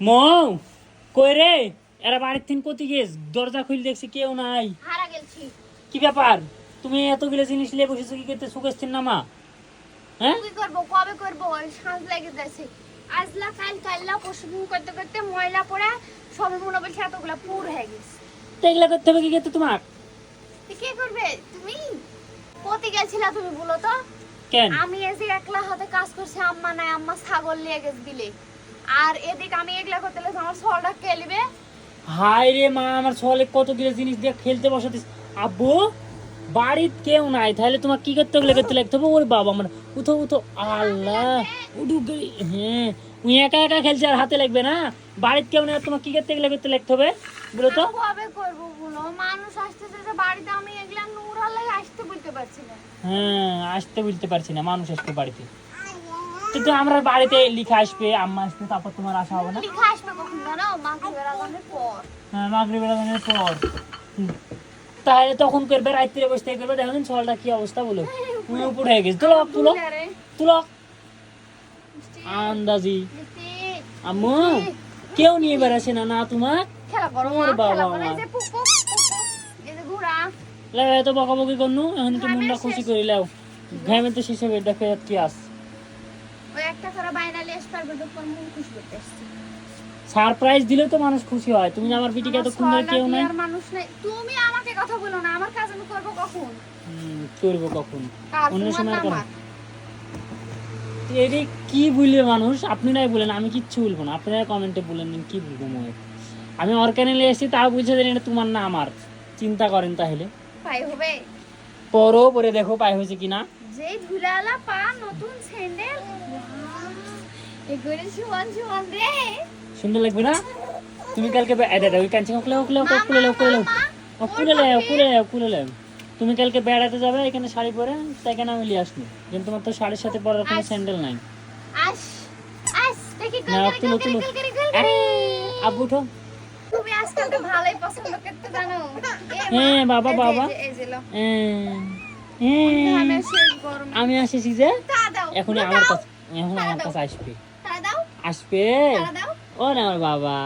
মৌ কই রে? এরা বাড়ির থেকে গেছ দরজা খুলে দেখছি কেউ নাই। হারা গেছি কি ব্যাপার? তুমি এতগুলো জিনিস নিয়ে বসেছো কি করতে সুখের নামা? হ্যাঁ? কি করব কবে করব? ওই সাঁজ লেগে যাচ্ছে আজলা কাল কাল্লা করতে করতে ময়লা পড়ে সবে মনে বলছে এতগুলা পুর হয়ে গেছে। তো এগুলা করতে হবে কি করতে তোমার? কি করবে? তুমি? কোথে গেছিলা তুমি বলো তো? কেন? আমি যে একলা হাতে কাজ করছি আম্মা নাই আম্মা ছাগল নিয়ে গেছে দিলে আর এদিকে আমি এগুলা করতে লাগছি আমার সলটা নিবে হাই রে মা আমার কতগুলো জিনিস দিয়ে খেলতে বসাতে আব্বু বাড়িত কেউ নাই তাহলে তোমার কি করতে গেলে করতে লাগতে হবে ওর বাবা আমার উঠো উঠো আল্লাহ উঠু হ্যাঁ উনি একা একা খেলছে আর হাতে লাগবে না। বাড়িতে কেউ নেই তোমার কি করতে গেলে করতে লাগতে হবে বলো তো। কবে করব বলো? মানুষ আসতেছে যে বাড়িতে আমি এগুলা আসতে বলতে পারছি না। হ্যাঁ আসতে বুঝতে পারছি না মানুষ আসতে বাড়িতে। কিন্তু আমরা বাড়িতে লিখে আসবে আম্মা আসবে তারপর তোমার আসা হবে না। লিখা আসবে কখন? জানো মাগরিবের আজানের পর। হ্যাঁ মাগরিবের আজানের পর। তাহলে তখন করবে রাত্রে বসে থেকে করবে দেখো ছলটা কি অবস্থা বলো। তুমি উপর হয়ে গেছে। তুলো তুলো তুলো। আন্দাজি। আম্মু কেউ নিয়ে বেড়াচ্ছে না না তোমার? মা, বাবা। আমার। এত বকাবকি করনু এখন একটু মনটা খুশি করে লাও। ঘামে তো শেষ দেখো এর কি আস ওই একটা করে বাইরে নিয়ে পারবে তো তোর খুশি করতে আসছি। সারপ্রাইজ দিলেও তো মানুষ খুশি হয়। তুমি আমার আমার এতক্ষণ ধরে সরলা কেউ নাই? আর মানুষ নেই। তুমি আমাকে কথা বলো না আমার কাজ আমি করব কখন? হুম, করব কখন? অন্য সময় না করো এরে কি বলবে মানুষ? আপনি নাই বলেন আমি কিচ্ছু বলব না। আপনারা কমেন্টে বলেন দিন কি বলব মনে আমি অর্গানিলে এসেছি তাও বুঝে দেন এটা তোমার না আমার। চিন্তা করেন তাহলে। পাই হবে। পরও পরে দেখো পাই হয়েছে কিনা। যেই ধুলালা পা নতুন স্যান্ডেল এগুলো সমান সমান রে সুন্দর লাগবে না? তুমি কালকে বে- এই দাদা ওই কাঞ্চি খুলে খুলে খুলে লেও খুলে লেও ও খুলে লেও খুলে লেও খুলে তুমি কালকে বেড়াতে যাবে এখানে শাড়ি পরে তাই কেন আমি নিয়ে আসব। কিন্তু তোমার তো শাড়ির সাথে পরার কোনো স্যান্ডেল নাই। আস আস দেখি না, তুলো, তুলো। আব্বু উঠো। তুমি আজকাল তো ভালোই পছন্দ করতে জানো। হ্যাঁ, বাবা, বাবা। হ্যাঁ। আমি আসেছি যে এখন আমার কাছে এখন আমার কাছে আসবে। আসবে? ও না আমার বাবা।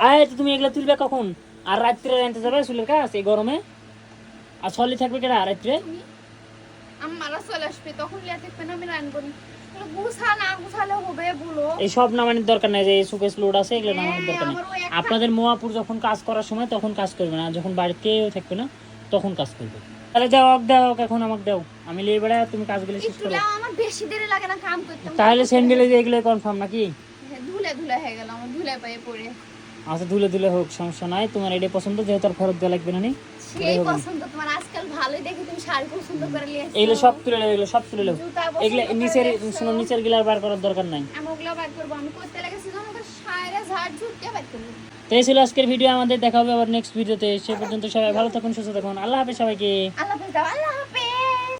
হ্যাঁ তা তুমি এগুলা তুলবে কখন? আর রাত্রে আনতে যাবে চুলের কাজ এই গরমে? আর ছলি থাকবে রাত্রে? চলে আসবে তখন লিয়া না আমি রানবো না এই নামানোর দরকার নাই যে সুকেশ লোড আছে এগুলো নামানোর হ্যাঁ, দরকার নেই। আপনাদের মোয়াপুর যখন কাজ করার সময় তখন কাজ করবে না যখন বাড়িতে থাকবে না তখন কাজ করবে। তাহলে যাও অক দাও এখন আমাকে দাও। আমি লিয়ে বেড়া তুমি কাজগুলো শেষ করো। আমার বেশি দেরি লাগে না কাম করতে। তাহলে স্যান্ডেলে যে এগুলো কনফার্ম নাকি? হ্যাঁ, ধুলে ধুলে হয়ে গেল আমার ধুলে পায়ে পড়ে। আচ্ছা ধুলে ধুলে হোক সমস্যা নাই। তোমার এটা পছন্দ যেহেতু আর ফেরত দেওয়া লাগবে না নি? সেই পছন্দ তোমার আজকাল ভালোই দেখি তুমি শাড়ি পছন্দ করে নিয়ে এগুলো সব তুলে নেবে এগুলো সব তুলে পছন্দ এগুলো নিচের। শোনো নিচের গিলার বার করার দরকার নাই। আমি ওগুলো বার করব আমি করতে লেগেছি সায়রা ঝাড় বার করব তো এই ছিল আজকের ভিডিও, আমাদের দেখা হবে আবার নেক্সট ভিডিওতে সে পর্যন্ত সবাই ভালো থাকুন, সুস্থ থাকুন। আল্লাহ হাফেজ সবাইকে। আল্লাহ